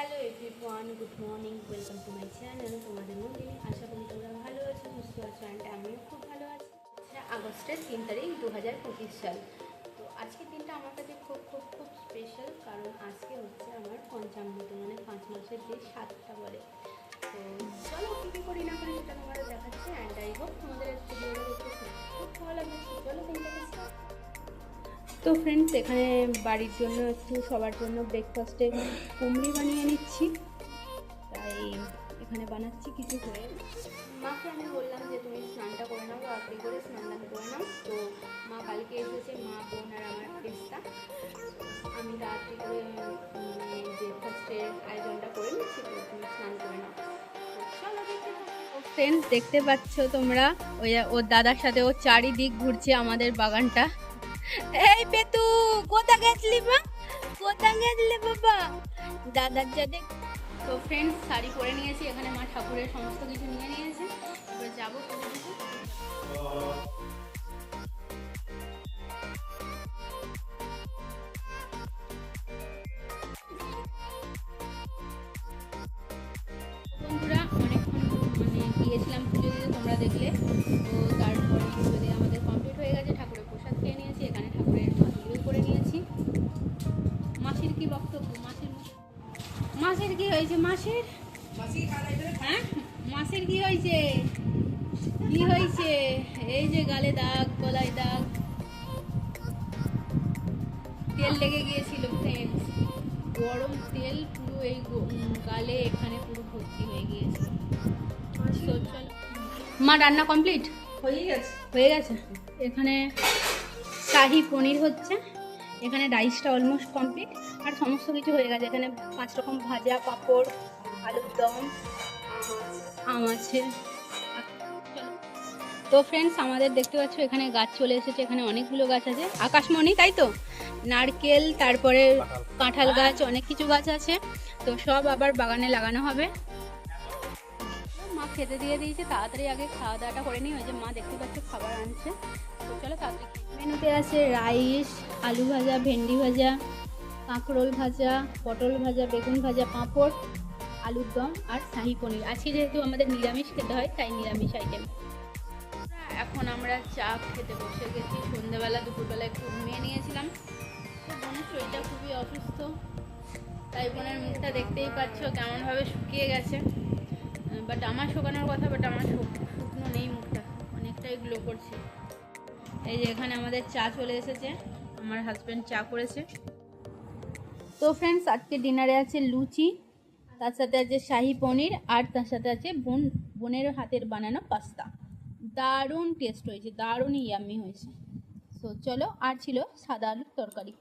Hello everyone good morning welcome to my channel তোমাদের মন্দিরে আশা করি তোমরা ভালো আছো, সুস্থ আছো অ্যান্ড আমিও খুব ভালো আছি। হচ্ছে আগস্টের তিন তারিখ দু হাজার পঁচিশ সাল। তো আজকের দিনটা আমার কাছে খুব খুব খুব স্পেশাল কারণ আজকে হচ্ছে আমার পঞ্চামৃত মানে পাঁচ মাসের যে সাতটা বলে। তো চলো কী কী করি না করি সেটা তোমাদের দেখাচ্ছে অ্যান্ড আই হোপ তোমাদের দেখতে খুব ভালো লাগবে চলো দিনটাকে তো ফ্রেন্ডস এখানে বাড়ির জন্য একটু, সবার জন্য ব্রেকফাস্টে কুমড়ি বানিয়ে নিচ্ছি। তাই এখানে বানাচ্ছি কিছু হয়ে। মাকে আমি বললাম যে, তুমি স্নানটা করে নাও, তাড়াতাড়ি করে স্নান করে নাও। তো মা কালকে এসেছে, মা, বোন আর আমার পেস্তা আমি তাড়াতাড়ি করে ব্রেকফাস্টের আয়োজনটা করে নিচ্ছি, তো তুমি স্নান করে নাও। ফ্রেন্ডস দেখতে পাচ্ছ তোমরা, ওই ওর দাদার সাথে ও চারিদিক ঘুরছে আমাদের বাগানটা। এই পেতু কোথা গেছলি মা কোথা গেছলি বাবা দাদার যাদের তো ফ্রেন্ডস শাড়ি পরে নিয়েছি এখানে মা ঠাকুরের সমস্ত কিছু নিয়ে নিয়েছে এবার যাব। বন্ধুরা, অনেকক্ষণ মানে গিয়েছিলাম পুজো দিতে, তোমরা দেখলে। তো মাসির কি হয়েছে মাসির? হ্যাঁ? মাসির কি হয়েছে? কি হয়েছে? এই যে গালে দাগ গলায় দাগ। তেল লেগে গিয়েছিল ফ্রেন্ডস গরম তেল পুরো এই গালে এখানে পুরো ভর্তি হয়ে গিয়েছে। মা রান্না কমপ্লিট হয়ে গেছে। হয়ে গেছে? এখানে শাহি পনির হচ্ছে। এখানে রাইসটা অলমোস্ট কমপ্লিট আর সমস্ত কিছু হয়ে গেছে। এখানে পাঁচ রকম ভাজা, পাঁপড়, আলুর দম, আম আছে। তো ফ্রেন্ডস আমাদের দেখতে পাচ্ছ, এখানে গাছ চলে এসেছে, এখানে অনেকগুলো গাছ আছে। আকাশমণি, তাই তো? নারকেল, তারপরে কাঁঠাল গাছ, অনেক কিছু গাছ আছে। তো সব আবার বাগানে লাগানো হবে। মা খেতে দিয়ে দিয়েছে, তাড়াতাড়ি আগে খাওয়া দাওয়াটা করে নিই। ওই যে মা দেখতে পাচ্ছ, খাবার আনছে। তো চলো তাড়াতাড়ি। মেনুতে আছে রাইস আলু ভাজা, ভেন্ডি ভাজা, কাঁকরোল ভাজা, পটল ভাজা, বেগুন ভাজা, পাঁপড়, আলুর দম আর শাহি পনির। আজকে যেহেতু আমাদের নিরামিষ খেতে হয়, তাই নিরামিষ আইটেম এখন আমরা চা খেতে বসে গেছি। সন্ধ্যেবেলা দুপুরবেলা একটু ঘুমিয়ে নিয়েছিলাম। বোনের শরীরটা খুবই অসুস্থ। তাই বোনের মুখটা দেখতেই পাচ্ছ, কেমনভাবে শুকিয়ে গেছে। বাট আমার শুকানোর কথা বাট আমার শুক- শুকনো নেই মুখটা। অনেকটাই গ্লো করছে। এই যে এখানে আমাদের চা চলে এসেছে। আমার হাজব্যান্ড চা করেছে। তো ফ্রেন্ডস আজকে ডিনারে আছে লুচি, তার সাথে আছে শাহি পনির, আর তার সাথে আছে বোন, বোনের হাতের বানানো পাস্তা। দারুণ টেস্ট হয়েছে দারুণ ইয়াম্মি হয়েছে। তো চলো, আর ছিল সাদা আলুর তরকারি।